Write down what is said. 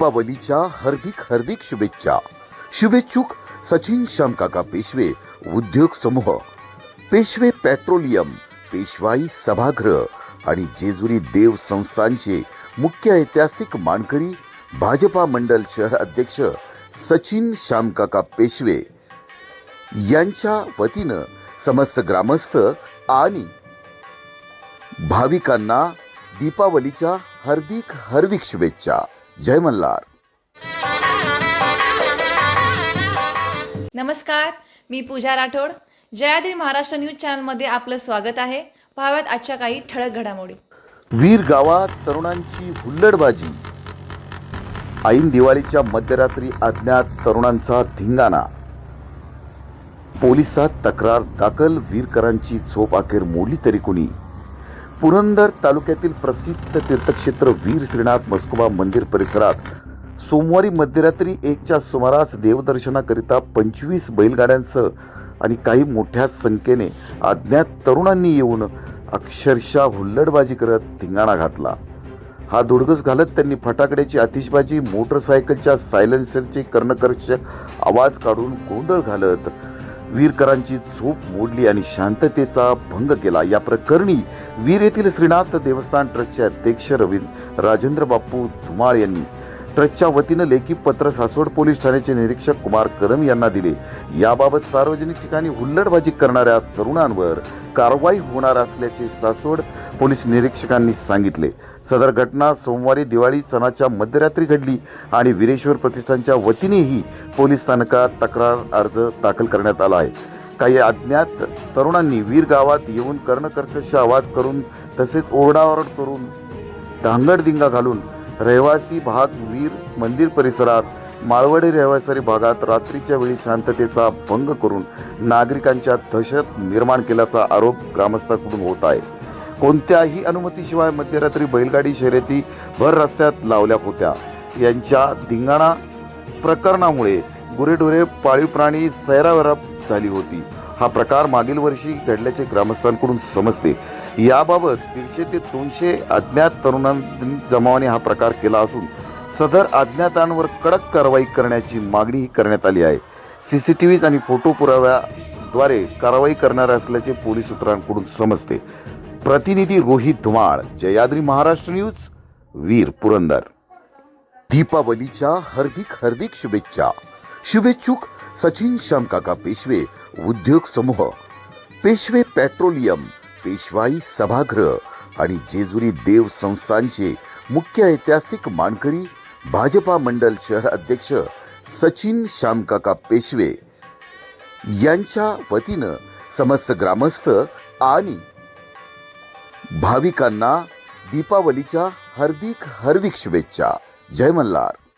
दीपावलीच्या हार्दिक हार्दिक शुभेच्छा. शुभेच्छुक सचिन श्यामकाका पेशवे उद्योग समूह पेशवे पेट्रोलियम पेशवाई सभागृह आणि जेजुरी देव संस्थांचे मुख्य ऐतिहासिक मानकरी भाजपा मंडल शहर अध्यक्ष सचिन श्यामकाका पेशवे. यांच्या वतीनं समस्त ग्रामस्थ आणि भाविकांना दीपावलीच्या हार्दिक हार्दिक शुभेच्छा. जय मल्हार. नमस्कार मी पूजा राठोड. जयाद्री महाराष्ट्र न्यूज चॅनलमध्ये आपलं स्वागत आहे. पाहाव्यात आजच्या काही ठळक घडामोडी. वीर गावात तरुणांची हुल्लडबाजी. ऐन दिवाळीच्या मध्यरात्री अज्ञात तरुणांचा धिंगाणा. पोलिसात तक्रार दाखल वीरकरांची झोप अखेर मोडली तरी कुणी? पुरंदर तालुक्यातील प्रसिद्ध तीर्थक्षेत्र वीर श्रीनाथ मस्कोबा मंदिर परिसरात सोमवारी मध्यरात्री एकच्या सुमारास देवदर्शनाकरिता पंचवीस बैलगाड्यांसह आणि काही मोठ्या संख्येने अज्ञात तरुणांनी येऊन अक्षरशः हुल्लडबाजी करत धिंगाणा घातला. हा धुडगस घालत त्यांनी फटाकड्याची आतिषबाजी मोटरसायकलच्या सायलेन्सरचे कर्णकर्ष आवाज काढून गोंधळ घालत वीरकरांची झोप मोडली आणि शांततेचा भंग केला. या प्रकरणी वीर येथील श्रीनाथ देवस्थान ट्रस्टचे अध्यक्ष रवींद्र राजेंद्र बापू धुमाळ यांनी ट्रस्टच्या वतीनं लेखी पत्र सासवड पोलीस ठाण्याचे निरीक्षक कुमार कदम यांना दिले. याबाबत सार्वजनिक ठिकाणी हुल्लडबाजी करणाऱ्या तरुणांवर कारवाई होणार असल्याचे सासवड पोलीस निरीक्षकांनी सांगितले. सदर घटना सोमवारी दिवाळी सणाच्या मध्यरात्री घडली आणि वीरेश्वर प्रतिष्ठानच्या वतीनेही पोलीस स्थानकात तक्रार अर्ज दाखल करण्यात आला आहे. काही अज्ञात तरुणांनी वीर गावात येऊन कर्णकर्कश आवाज करून तसेच ओरडाओरड करून धांगडदिंगा घालून रहिवासी भाग वीर मंदिर परिसरात माळवडी रहिवासी भागात रात्रीच्या वेळी शांततेचा भंग करून नागरिकांच्या दहशत निर्माण केल्याचा आरोप ग्रामस्थांकडून होत आहे. कोणत्याही अनुमतीशिवाय मध्यरात्री बैलगाडी शर्यती भर रस्त्यात लावल्या होत्या. यांच्या धिंगाणा प्रकरणामुळे गुरेढोरे पाळीव प्राणी सैरावैरात झाली होती. हा प्रकार मागील वर्षी घडल्याचे ग्रामस्थांकडून समजते. याबाबत दीडशे ते दोनशे अज्ञात तरुणांनी जमावाने हा प्रकार केला असून सदर अज्ञातांवर कडक कारवाई करण्याची मागणीही करण्यात आली आहे. सी सी टी व्हीज आणि फोटो पुराव्याद्वारे कारवाई करणार असल्याचे पोलीस सूत्रांकडून समजते. प्रतिनिधी रोहित धुमाळ जयाद्री महाराष्ट्र न्यूज वीर पुरंदर. दीपावलीच्या हार्दिक हार्दिक शुभेच्छा. शुभेच्छुक सचिन श्यामकाका पेशवे उद्योग समूह. पेशवे पेट्रोलियम पेशवाई सभागृह आणि जेजुरी देव संस्थांचे मुख्य ऐतिहासिक मानकरी भाजपा मंडल शहर अध्यक्ष सचिन श्यामकाका पेशवे यांच्या वतीनं समस्त ग्रामस्थ आणि भाविकांना दीपावलीच्या हार्दिक हार्दिक शुभेच्छा. जय मल्हार.